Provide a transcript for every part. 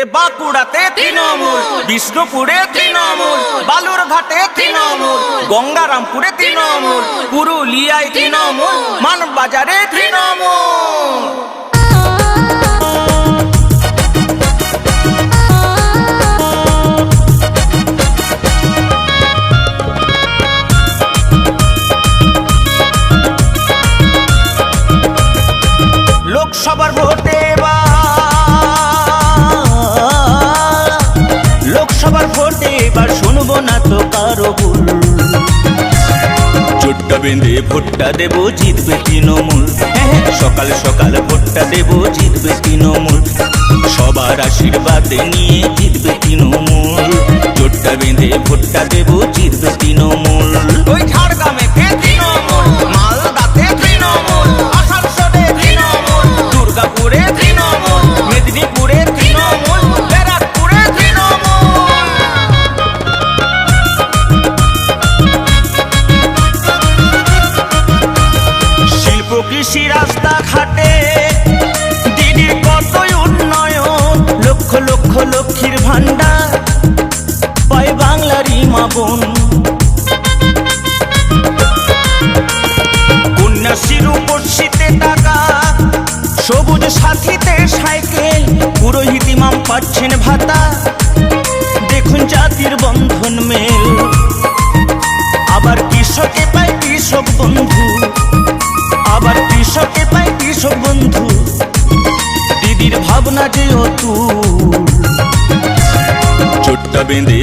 এ বাঁকুড়াতে তৃণমূল বিষ্ণুপুরে তৃণমূল বালুরঘাটে তৃণমূল গঙ্গারামপুরে তৃণমূল পুরুলিয়ায় তৃণমূল মানবাজারে কারও ভুল। চোট্টা বেঁধে ভোটটা দেবো, জিতবে তৃণমূল। সকালে সকালে সকাল ভোটটা দেবো, জিতবে তৃণমূল। সবার আশীর্বাদ নিয়ে জিতবে তৃণমূল। চোট্টা বেঁধে ভোটটা দেবো, জিতবে তৃণমূল। রাস্তাঘাটে। দিদির কতই উন্নয়ন, লক্ষ লক্ষ লক্ষ্মীর ভান্ডার পায় বাংলারই মা বোন। কন্যাশ্রীর উপস্থিতে টাকা, সবুজ সাথীতে সাইকেল, পুরোহিত ইমাম পাচ্ছেন ভাতা। দেখুন জাতির বন্ধন মেল। আবার কৃষকে পায় কৃষক বন্ধু।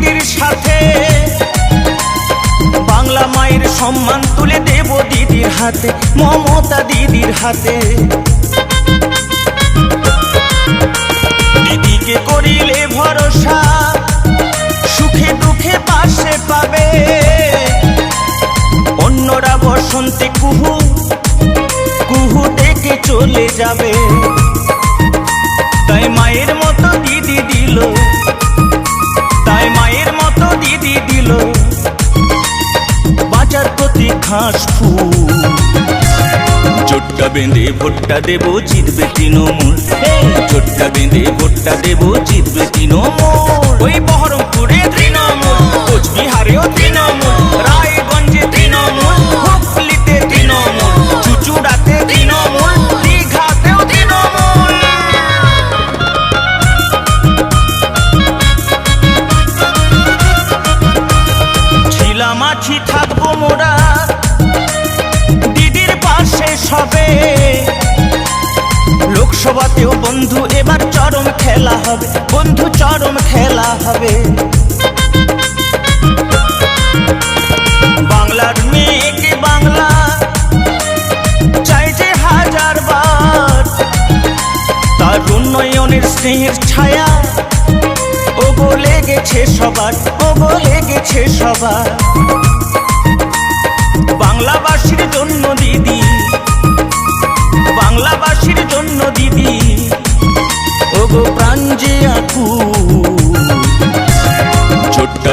দিদির সাথে। বাংলা মায়ের সম্মান তুলে দেব দিদির হাতে, মমতা দিদির হাতে। দিদিকে করিলে ভরসা, সুখে দুঃখে পাশে পাবে। অন্যরা বসন্তে কুহু কুহু ডেকে চলে যাবে। বেঁধে ভোটটা দেব জিতবে তৃণমূল। চোট্টা বেঁধে ভোটটা দেব জিতবে তৃণমূল। ওই বহরমপুরে তৃণমূল। সবে লোকসভাতেও বন্ধু, এবার চরম খেলা হবে। বন্ধু, চরম খেলা হবে। বাংলার মেয়েকে বাংলা চাই যে হাজার বার। তার উন্নয়নের স্নেহের ছায়া ও গো লেগেছে সবার ও গো লেগেছে সবার। বাংলাবাসীর জন্য দিদি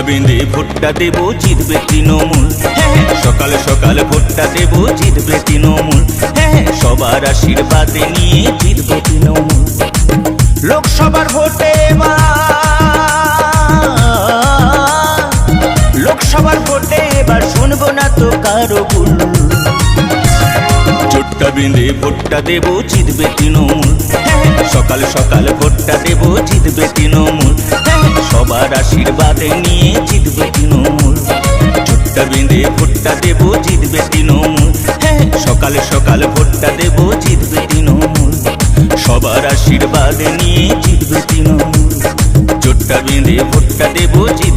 বেঁধে ভোটটা দেবো, জিতবে তৃণমূল। হ্যাঁ সকালে সকালে ভোটটা দেবো, জিতবে তৃণমূল। হ্যাঁ সবার আশীর্বাদে নিয়ে জিতবে তৃণমূল। লোকসভার ভোটে এবার চোট্টা বেঁধে ভোটটা দেবো জিতবে তৃণমূল। হ্যাঁ, সকাল সকাল ভোটটা দেবো জিতবে তৃণমূল। হ্যাঁ, সবার আশীর্বাদে নিয়ে জিতবে তৃণমূল। চোট্টা বেঁধে ভোটটা দেবো জিতবে তৃণমূল। হ্যাঁ সকালে সকাল ভোটটা দেবো জিতবে তৃণমূল। সবার আশীর্বাদে নিয়ে জিতবে তৃণমূল। চোট্টা বেঁধে ভোটটা দেবো তৃণমূল